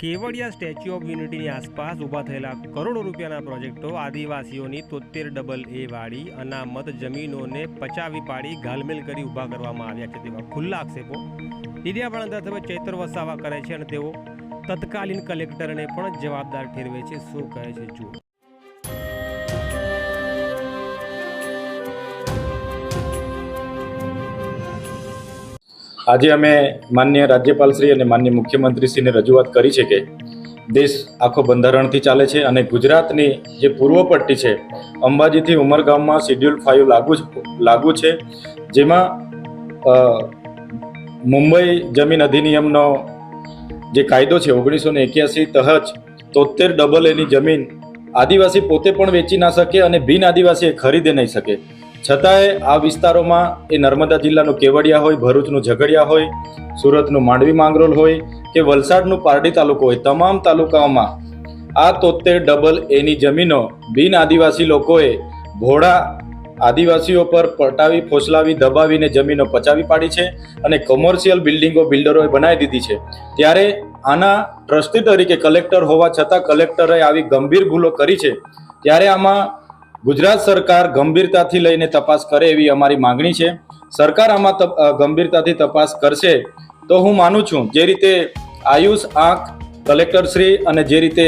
Kevadia statue of યુનિટીની આસપાસ ઊભા થયેલા કરોડો રૂપિયાના પ્રોજેક્ટો આદિવાસીઓની તોતેર ડબલ એ વાળી અનામત જમીનોને પચાવી પાડી ઘાલમેલ કરી ઊભા કરવામાં આવ્યા છે. તેવા ખુલ્લા આક્ષેપો ડીડિયાપાડા ધારાસભ્ય ચૈતર વસાવા કરે છે અને તેઓ તત્કાલીન કલેક્ટરને પણ જવાબદાર ઠેરવે છે. શું કહે છે જુઓ. આજે અમે માન્ય રાજ્યપાલશ્રી અને માન્ય મુખ્યમંત્રીશ્રીને રજૂઆત કરી છે કે દેશ આખો બંધારણથી ચાલે છે અને ગુજરાતની જે પૂર્વ પટ્ટી છે, અંબાજીથી ઉમરગામમાં શિડ્યુલ ફાઇવ લાગુ લાગુ છે, જેમાં મુંબઈ જમીન અધિનિયમનો જે કાયદો છે ઓગણીસો ને એક્યાસી તહત તોતેર ડબલ એની જમીન આદિવાસી પોતે પણ વેચી ના શકે અને બિન આદિવાસી ખરીદે નહીં શકે. છતાંય આ વિસ્તારોમાં એ નર્મદા જિલ્લાનું કેવડિયા હોય, ભરૂચનું ઝઘડિયા હોય, સુરતનું માંડવી માંગરોલ હોય કે વલસાડનું પારડી તાલુકો હોય, તમામ તાલુકાઓમાં આ તોતેર ડબલ એની જમીનો બિન આદિવાસી લોકોએ ભોળા આદિવાસીઓ પર પટાવી, ફોસલાવી, દબાવીને જમીનો પચાવી પાડી છે અને કોમર્શિયલ બિલ્ડિંગો બિલ્ડરોએ બનાવી દીધી છે. ત્યારે આના ટ્રસ્ટી તરીકે કલેક્ટર હોવા છતાં કલેક્ટરે આવી ગંભીર ભૂલો કરી છે. ત્યારે આમાં ગુજરાત સરકાર ગંભીરતાથી લઈને તપાસ કરે એવી અમારી માંગણી છે. સરકાર આમાં ગંભીરતાથી તપાસ કરશે તો હું માનું છું જે રીતે આયુષ આંખ કલેક્ટરશ્રી અને જે રીતે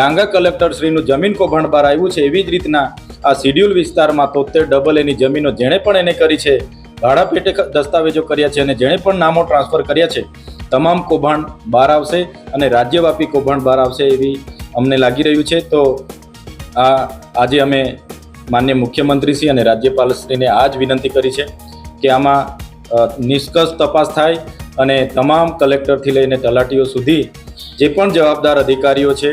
લાંગા કલેક્ટરશ્રીનું જમીન કૌભાંડ બહાર આવ્યું છે એવી જ રીતના આ શિડ્યુલ વિસ્તારમાં તોતેર ડબલ એની જમીનો જેણે પણ એને કરી છે, ભાડા પેટે દસ્તાવેજો કર્યા છે અને જેણે પણ નામો ટ્રાન્સફર કર્યા છે, તમામ કૌભાંડ બહાર આવશે અને રાજ્યવ્યાપી કૌભાંડ બહાર આવશે એવી અમને લાગી રહ્યું છે. તો આ, આજે અમે માન્ય મુખ્યમંત્રીશ્રી અને રાજ્યપાલશ્રીને આ જ વિનંતી કરી છે કે આમાં નિષ્કર્ષ તપાસ થાય અને તમામ કલેક્ટરથી લઈને તલાટીઓ સુધી જે પણ જવાબદાર અધિકારીઓ છે,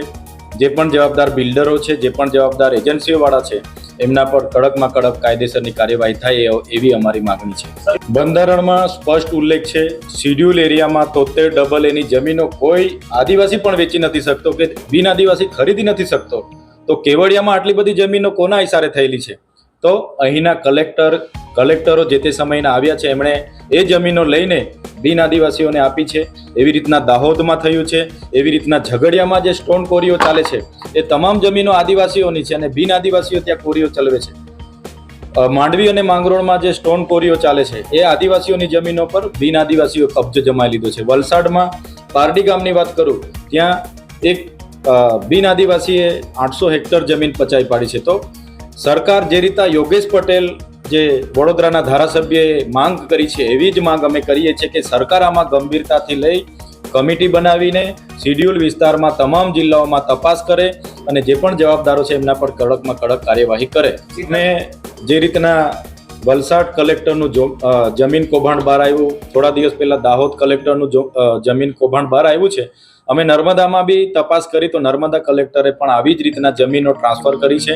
જે પણ જવાબદાર બિલ્ડરો છે, જે પણ જવાબદાર એજન્સીઓવાળા છે, એમના પર કડકમાં કડક કાયદેસરની કાર્યવાહી થાય એવી અમારી માગણી છે. બંધારણમાં સ્પષ્ટ ઉલ્લેખ છે, શિડ્યુલ એરિયામાં તોતેર ડબલ એની જમીનો કોઈ આદિવાસી પણ વેચી નથી શકતો કે બિન આદિવાસી ખરીદી નથી શકતો. તો કેવડિયામાં આટલી બધી જમીનો કોના ઇશારે થયેલી છે? તો અહીંના કલેક્ટર, કલેક્ટરો જે તે સમયના આવ્યા છે, એમણે એ જમીનો લઈને બિન આદિવાસીઓને આપી છે. એવી રીતના દાહોદમાં થયું છે, એવી રીતના ઝઘડિયામાં જે સ્ટોન કોરીઓ ચાલે છે, એ તમામ જમીનો આદિવાસીઓની છે અને બિન આદિવાસીઓ ત્યાં કોરીઓ ચલાવે છે. માંડવી અને માંગરોળમાં જે સ્ટોન કોરીઓ ચાલે છે, એ આદિવાસીઓની જમીનો પર બિન આદિવાસીઓ કબજો જમાવી લીધો છે. વલસાડમાં પારડી ગામની વાત કરું, ત્યાં એક બિન આદિવાસીએ આઠસો હેક્ટર જમીન પચાવી પાડી છે. તો સરકાર જે રીતના યોગેશ પટેલ જે વડોદરાના ધારાસભ્યએ માંગ કરી છે, એવી જ માંગ અમે કરીએ છીએ કે સરકાર આમાં ગંભીરતાથી લઈ કમિટી બનાવીને શિડ્યુલ વિસ્તારમાં તમામ જિલ્લાઓમાં તપાસ કરે અને જે પણ જવાબદારો છે એમના પર કડકમાં કડક કાર્યવાહી કરે. ને જે રીતના વલસાડ કલેક્ટરનું જમીન કૌભાંડ બહાર આવ્યું, થોડા દિવસ પહેલાં દાહોદ કલેક્ટરનું જમીન કૌભાંડ બહાર આવ્યું છે અમે નર્મદામાં બી તપાસ કરી તો નર્મદા કલેક્ટરે પણ આવી જ રીતના જમીનો ટ્રાન્સફર કરી છે.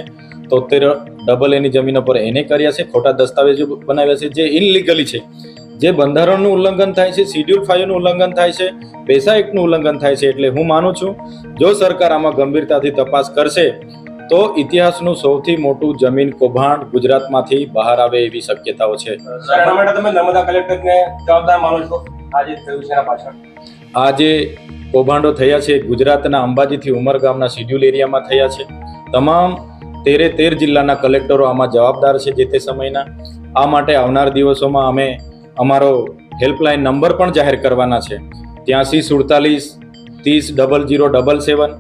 તોતેર ડબલ એની જમીનો પર એને કર્યા છે ખોટા દસ્તાવેજો બનાવ્યા છે જે ઇનલીગલી છે. જે બંધારણનું ઉલ્લંઘન થાય છે શિડ્યુલ ફાઈવનું ઉલ્લંઘન થાય છે પૈસા એક્ટનું ઉલ્લંઘન થાય છે એટલે હું માનું છું જો સરકાર આમાં ગંભીરતાથી તપાસ કરશે તો ઇતિહાસનું સૌથી મોટું જમીન કૌભાંડ ગુજરાતમાંથી બહાર આવે એવી શક્યતાઓ છે. તમે નર્મદા કલેક્ટરને જવાબદાર માનો છો? આજે થયું છે પાછળ. આ જે કૌભાંડો થયા છે, ગુજરાતના અંબાજીથી ઉમરગામના શિડ્યુલ એરિયામાં થયા છે. તમામ તેરે તેર જિલ્લાના કલેક્ટરો આમાં જવાબદાર છે જે તે સમયના. આ માટે આવનાર દિવસોમાં અમે અમારો હેલ્પલાઇન નંબર પણ જાહેર કરવાના છે. ત્યાંસી સુડતાલીસ, ત્રીસ, ડબલ જીરો ડબલ સેવન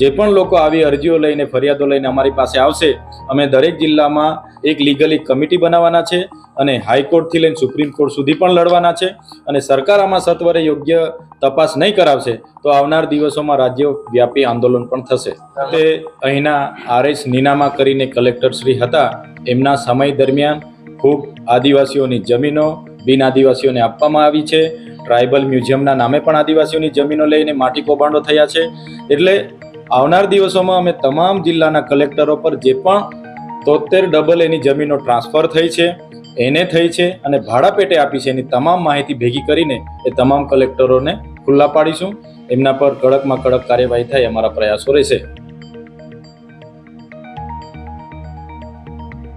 જે પણ લોકો આવી અરજીઓ લઈને, ફરિયાદો લઈને અમારી પાસે આવશે, અમે દરેક જિલ્લામાં એક લીગલી કમિટી બનાવવાના છે અને હાઈકોર્ટથી લઈને સુપ્રીમ કોર્ટ સુધી પણ લડવાના છે અને સરકાર આમાં સત્વરે યોગ્ય તપાસ નહીં કરાવશે, તો આવનાર દિવસોમાં રાજ્ય વ્યાપી આંદોલન પણ થશે. તે અહીંના આરએસ નીનામા કરીને કલેક્ટર શ્રી હતા, એમના સમય દરમિયાન ખૂબ આદિવાસીઓની જમીનો બિન આદિવાસીઓને આપવામાં આવી છે. ટ્રાઇબલ મ્યુઝિયમના નામે પણ આદિવાસીઓની જમીનો લઈને માટી કૌભાંડો થયા છે. એટલે આવનાર દિવસોમાં અમે તમામ જિલ્લાના કલેક્ટરો પર જે પણ તોતેર ડબલ એની જમીનો ટ્રાન્સફર થઈ છે, એને થઈ છે અને ભાડા પેટે આપી છે એની તમામ માહિતી ભેગી કરીને એ તમામ કલેક્ટરોને ખુલ્લા પાડીશું. એમના પર કડકમાં કડક કાર્યવાહી થાય અમારા પ્રયાસો રહેશે.